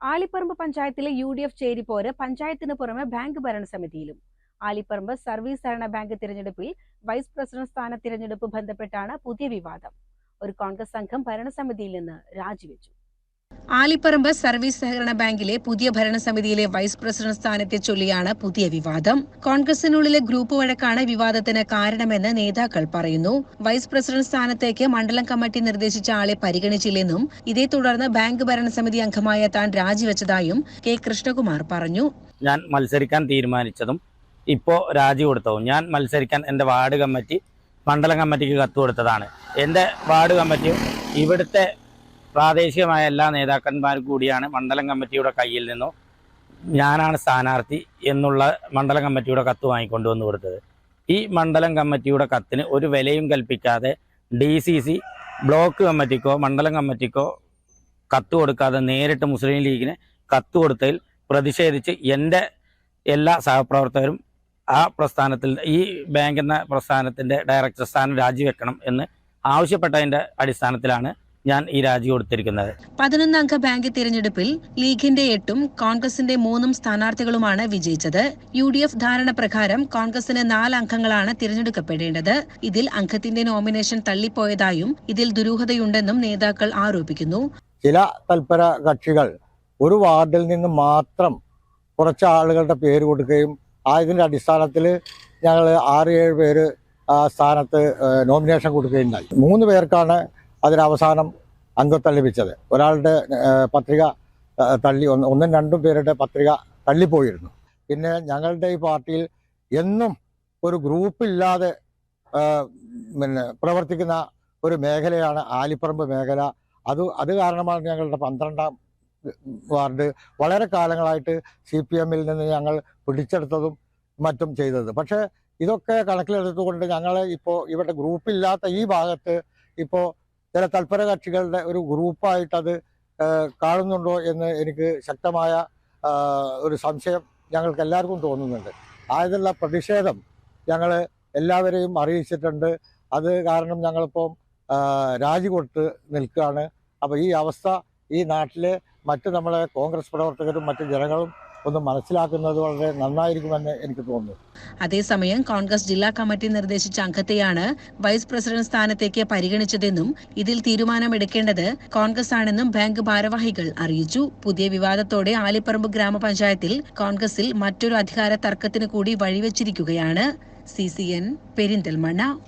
ആലിപ്പറമ്പ് പഞ്ചായത്തിലെ U D F ചേരിപ്പോര് പഞ്ചായത്തിന് പുറമെ ബാങ്ക് ഭരണസമിതിയിലും. ആലിപ്പറമ്പ് സർവീസ് ഭരണ ബാങ്ക് തിരഞ്ഞെടുപ്പിൽ വൈസ് പ്രസിഡന്റ് സ്ഥാന തിരഞ്ഞെടുപ്പ് ബന്ധപ്പെട്ടാണ് പുതിയ വിവാദം. ഒരു കോൺഗ്രസ് സംഘം ഭരണസമിതിയിൽ നിന്ന് രാജിവെച്ചു. ആലിപ്പറമ്പ് സർവീസ് സഹകരണ ബാങ്കിലെ പുതിയ ഭരണസമിതിയിലെ വൈസ് പ്രസിഡന്റ് സ്ഥാനത്തെ ചൊല്ലിയാണ് പുതിയ വിവാദം. കോൺഗ്രസിനുള്ളിലെ ഗ്രൂപ്പ് വഴക്കാണ് വിവാദത്തിന് കാരണമെന്ന് നേതാക്കൾ പറയുന്നു. വൈസ് പ്രസിഡന്റ് സ്ഥാനത്തേക്ക് മണ്ഡലം കമ്മിറ്റി നിർദ്ദേശിച്ച ആളെ പരിഗണിച്ചില്ലെന്നും ഇതേ തുടർന്ന് ബാങ്ക് ഭരണസമിതി അംഗമായ താൻ രാജിവെച്ചതായും കെ കൃഷ്ണകുമാർ പറഞ്ഞു. ഞാൻ മത്സരിക്കാൻ തീരുമാനിച്ചതും ഇപ്പോ രാജി കൊടുത്തതും ഞാൻ മത്സരിക്കാൻ എന്റെ വാർഡ് കമ്മിറ്റി മണ്ഡലം കമ്മിറ്റിക്ക് കത്ത് കൊടുത്തതാണ്. എന്റെ വാർഡ് കമ്മിറ്റിയും ഇവിടുത്തെ പ്രാദേശികമായ എല്ലാ നേതാക്കന്മാരും കൂടിയാണ് മണ്ഡലം കമ്മിറ്റിയുടെ കയ്യിൽ നിന്നും ഞാനാണ് സ്ഥാനാർത്ഥി എന്നുള്ള മണ്ഡലം കമ്മിറ്റിയുടെ കത്ത് വാങ്ങിക്കൊണ്ടുവന്ന് കൊടുത്തത്. ഈ മണ്ഡലം കമ്മിറ്റിയുടെ കത്തിന് ഒരു വിലയും കൽപ്പിക്കാതെ ഡി ബ്ലോക്ക് കമ്മിറ്റിക്കോ മണ്ഡലം കമ്മിറ്റിക്കോ കത്ത് കൊടുക്കാതെ നേരിട്ട് മുസ്ലിം ലീഗിന് കത്ത് കൊടുത്തതിൽ പ്രതിഷേധിച്ച് എന്റെ എല്ലാ സഹപ്രവർത്തകരും ആ പ്രസ്ഥാനത്തിൽ ഈ ബാങ്ക് എന്ന പ്രസ്ഥാനത്തിന്റെ ഡയറക്ടർ സ്ഥാനം രാജിവെക്കണം എന്ന് ആവശ്യപ്പെട്ടതിന്റെ അടിസ്ഥാനത്തിലാണ് ഞാൻ ഈ രാജി കൊടുത്തിരിക്കുന്നത്. പതിനൊന്നംഗ ബാങ്ക് തിരഞ്ഞെടുപ്പിൽ ലീഗിന്റെ എട്ടും കോൺഗ്രസിന്റെ മൂന്നും സ്ഥാനാർത്ഥികളുമാണ് വിജയിച്ചത്. യു ഡി എഫ് ധാരണ പ്രകാരം കോൺഗ്രസിന് നാല് അംഗങ്ങളാണ് തിരഞ്ഞെടുക്കപ്പെടേണ്ടത്. ഇതിൽ അംഗത്തിന്റെ നോമിനേഷൻ തള്ളിപ്പോയതായും ഇതിൽ ദുരൂഹതയുണ്ടെന്നും നേതാക്കൾ ആരോപിക്കുന്നു. ചില തൽപര കക്ഷികൾ ഒരു വാർഡിൽ നിന്ന് മാത്രം കുറച്ച് ആളുകളുടെ പേര് കൊടുക്കുകയും ആ അടിസ്ഥാനത്തിൽ ഞങ്ങൾ ആറ് ഏഴ് പേര് സ്ഥാനത്ത് നോമിനേഷൻ കൊടുക്കുകയുണ്ടായി. മൂന്ന് പേർക്കാണ് അതിനവസാനം അംഗത്വം ലഭിച്ചത്. ഒരാളുടെ പത്രിക തള്ളി ഒന്ന് രണ്ടും പേരുടെ പത്രിക തള്ളിപ്പോയിരുന്നു. പിന്നെ ഞങ്ങളുടെ ഈ പാർട്ടിയിൽ എന്നും ഒരു ഗ്രൂപ്പില്ലാതെ പിന്നെ പ്രവർത്തിക്കുന്ന ഒരു മേഖലയാണ് ആലിപ്പറമ്പ് മേഖല. അത് അത് കാരണമാണ് ഞങ്ങളുടെ പന്ത്രണ്ടാം വാർഡ് വളരെ കാലങ്ങളായിട്ട് സി പി എമ്മിൽ നിന്ന് ഞങ്ങൾ പിടിച്ചെടുത്തതും മറ്റും ചെയ്തത്. പക്ഷേ ഇതൊക്കെ കണക്കിലെടുത്തുകൊണ്ട് ഞങ്ങൾ ഇപ്പോൾ ഇവിടെ ഗ്രൂപ്പില്ലാത്ത ഈ ഭാഗത്ത് ഇപ്പോൾ ചില തൽപര കക്ഷികളുടെ ഒരു ഗ്രൂപ്പായിട്ടത് കാണുന്നുണ്ടോ എന്ന് എനിക്ക് ശക്തമായ ഒരു സംശയം ഞങ്ങൾക്ക് എല്ലാവർക്കും തോന്നുന്നുണ്ട്. ആയതുള്ള പ്രതിഷേധം ഞങ്ങൾ എല്ലാവരെയും അറിയിച്ചിട്ടുണ്ട്. അത് കാരണം ഞങ്ങളിപ്പം രാജി കൊടുത്ത് നിൽക്കുകയാണ്. അപ്പോൾ ഈ അവസ്ഥ ഈ നാട്ടിലെ മറ്റ് നമ്മളെ കോൺഗ്രസ് പ്രവർത്തകരും മറ്റ് ജനങ്ങളും ഒന്ന് മനസ്സിലാക്കുന്നത് വളരെ നന്നായിരിക്കുമെന്ന് എനിക്ക് തോന്നുന്നു. അതേസമയം കോൺഗ്രസ് ജില്ലാ കമ്മിറ്റി നിർദ്ദേശിച്ച അംഗത്തെയാണ് വൈസ് പ്രസിഡന്റ് സ്ഥാനത്തേക്ക് പരിഗണിച്ചതെന്നും ഇതിൽ തീരുമാനമെടുക്കേണ്ടത് കോൺഗ്രസ് ആണെന്നും ബാങ്ക് ഭാരവാഹികൾ അറിയിച്ചു. പുതിയ വിവാദത്തോടെ ആലിപ്പറമ്പ് ഗ്രാമപഞ്ചായത്തിൽ കോൺഗ്രസിൽ മറ്റൊരു അധികാര തർക്കത്തിന് കൂടി വഴിവെച്ചിരിക്കുകയാണ്. C C N Perinthalmanna.